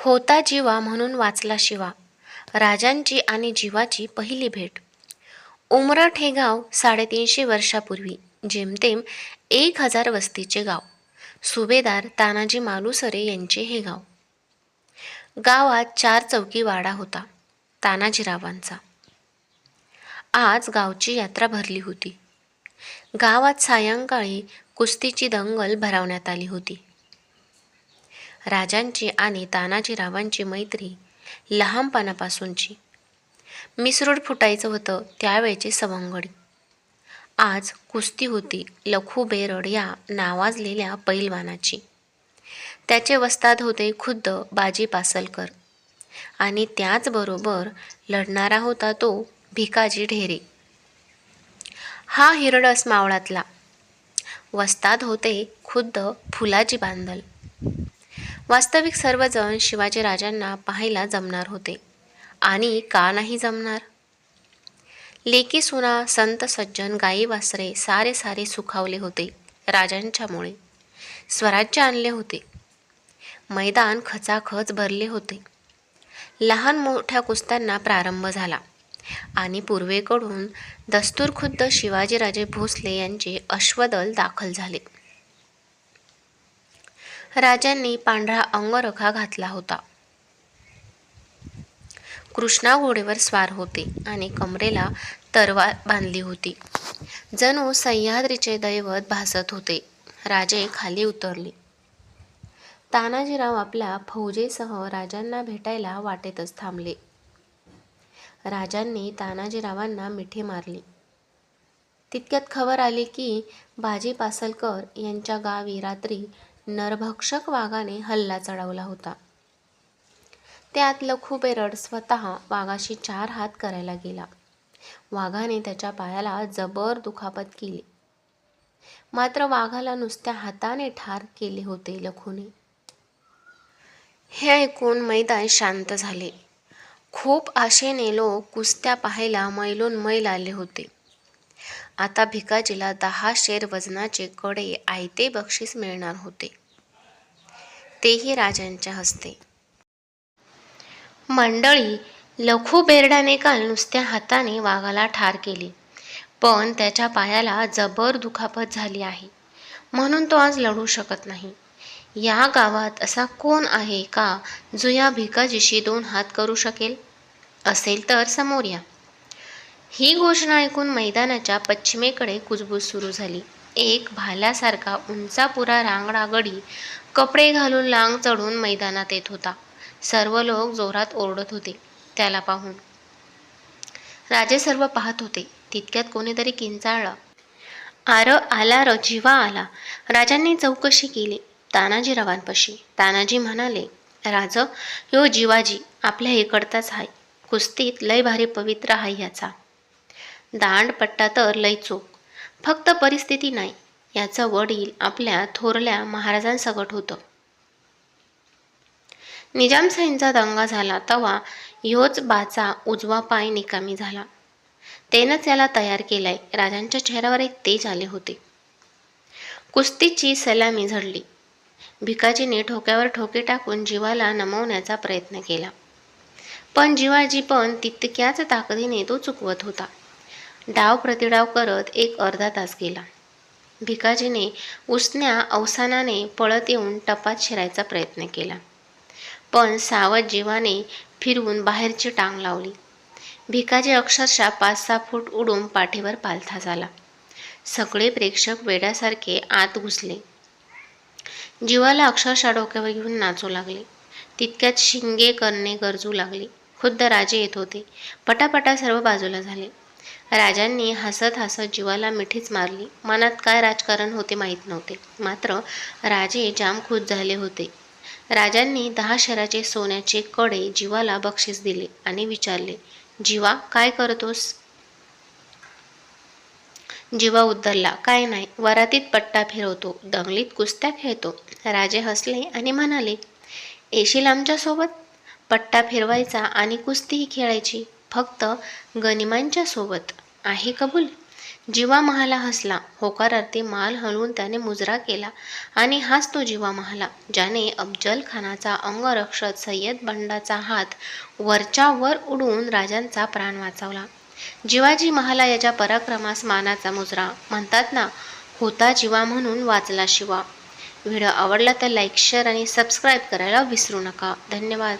होता जीवा म्हणून वाचला शिवा. राजांची आणि जीवाची पहिली भेट. उमराट हे गाव साडेतीनशे वर्षापूर्वी जेमतेम एक हजार वस्तीचे गाव. सुभेदार तानाजी मालुसरे यांचे हे गाव. गावात चार चौकी वाडा होता तानाजीरावांचा. आज गावची यात्रा भरली होती. गावात सायंकाळी कुस्तीची दंगल भरवण्यात आली होती. राजांची आणि तानाजीरावांची मैत्री लहानपणापासूनची. मिसरूड फुटायचं होतं त्यावेळची सवंगडी. आज कुस्ती होती लखू बेरड या नावाजलेल्या पैलवानाची. त्याचे वस्ताद होते खुद्द बाजी पासलकर. आणि त्याचबरोबर लढणारा होता तो भिकाजी ढेरे. हा हिरडस मावळातला. वस्ताद होते खुद्द फुलाजी बांदल. वास्तविक सर्वजण शिवाजी राजांना पाहायला जमणार होते. आणि का नाही जमणार? लेकी सुना संत सज्जन गाई वासरे सारे सारे सुखावले होते राजांच्यामुळे. स्वराज्य आणले होते. मैदान खचाखच भरले होते. लहान मोठ्या कुस्त्यांना प्रारंभ झाला. आणि पूर्वेकडून दस्तूरखुद्द शिवाजीराजे भोसले यांचे अश्वदल दाखल झाले. राजांनी पांढरा अंगरखा घातला होता. कृष्णा घोडेवर स्वार होते आणि कमरेला तरवार बांधली होती. जणू सह्याद्रीचे दैवत भासत होते. राजे खाली उतरले. तानाजीराव आपल्या फौजेसह राजांना भेटायला वाटेतच थांबले. राजांनी तानाजीरावांना मिठी मारली. तितक्यात खबर आली की बाजी पासलकर यांच्या गावी रात्री नरभक्षक वाघाने हल्ला चढवला होता. त्यात लखू बेरड स्वतः वाघाशी चार हात करायला गेला. वाघाने त्याच्या पायाला जबर दुखापत केली. मात्र वाघाला नुसत्या हाताने ठार केले होते लखूने. हे ऐकून मैदान शांत झाले. खूप आशेने लोक कुस्त्या पाहायला मैलून मैल आले होते. आता भिकाजीला दहा शेर वजनाचे कडे आयते बक्षीस मिळणार होते. तेही राजांच्या हस्ते. मंडळी लखू बेरडाने काल नुसत्या हाताने वाघाला ठार केली. पण त्याच्या पायाला जबर दुखापत झाली आहे. म्हणून तो आज लढू शकत नाही. या गावात असा कोण आहे का जो या भिकाजीशी दोन हात करू शकेल? असेल तर समोर या. ही घोषणा ऐकून मैदानाच्या पश्चिमेकडे कुजबूज सुरू झाली. एक भाल्यासारखा उंचापुरा रांगडागडी कपडे घालून लांग चढून मैदानात येत होता. सर्व लोक जोरात ओरडत होते त्याला पाहून. राजे सर्व पाहत होते. तितक्यात कोणीतरी किंचाळला. आर आला र जीवा आला. राजांनी चौकशी केली. तानाजीरावांपाशी तानाजी म्हणाले राज यो जीवाजी आपल्या इकडताच हाय. कुस्तीत लय भारी पवित्र आहे याचा दांडपट्टा तर लय चोख. फक्त परिस्थिती नाही याचं वडील आपल्या थोरल्या महाराजांसकट होतं. निजामशाहींचा दंगा झाला तवा ह्योच बाचा उजवा पाय निकामी झाला. त्यानंच याला तयार केलाय राजांच्या चेहऱ्यावर एक तेज आले होते. कुस्तीची सलामी झडली. भिकाजीने ठोक्यावर ठोके टाकून जीवाला नमवण्याचा प्रयत्न केला. पण जीवाजी पण तितक्याच ताकदीने तो चुकवत होता. डाव प्रतिडाव करत एक अर्धा तास गेला. भिकाजीने उसण्या अवसानाने पळत येऊन टपात शिरायचा प्रयत्न केला. पण सावध जीवाने फिरवून बाहेरची टांग लावली. भिकाजी अक्षरशः पाच सहा फूट उडून पाठीवर पालथा झाला. सगळे प्रेक्षक वेड्यासारखे आत घुसले. जीवाला अक्षरशः डोक्यावर घेऊन नाचू लागले. तितक्यात शिंगे करणे गरजू लागले. खुद्द राजे येत होते. पटापटा सर्व बाजूला झाले. राजांनी हसत हसत जीवाला मिठीच मारली. मनात काय राजकारण होते माहीत नव्हते. मात्र राजे जाम खुश झाले होते. राजांनी दहा शराचे सोन्याचे कडे जीवाला बक्षीस दिले आणि विचारले जीवा काय करतोस? जीवा उद्धरला काय नाही वरातीत पट्टा फिरवतो दंगलीत कुस्त्या खेळतो. राजे हसले आणि म्हणाले येशील आमच्यासोबत? पट्टा फिरवायचा आणि कुस्तीही खेळायची? फक्त गनिमांच्या सोबत. आहे कबूल? जीवा महाला हसला. होकारार्थी माल हलवून त्याने मुजरा केला आणि हाच तो जीवा महाला ज्याने अफजल खानाचा अंगरक्षक सय्यद बंडाचा हात वरच्या वर उडून राजांचा प्राण वाचवला. जीवाजी महाला याच्या पराक्रमास मानाचा मुजरा. म्हणतात ना होता जीवा म्हणून वाचला शिवा. व्हिडिओ आवडला तर लाईक शेअर आणि सबस्क्राईब करायला विसरू नका. धन्यवाद.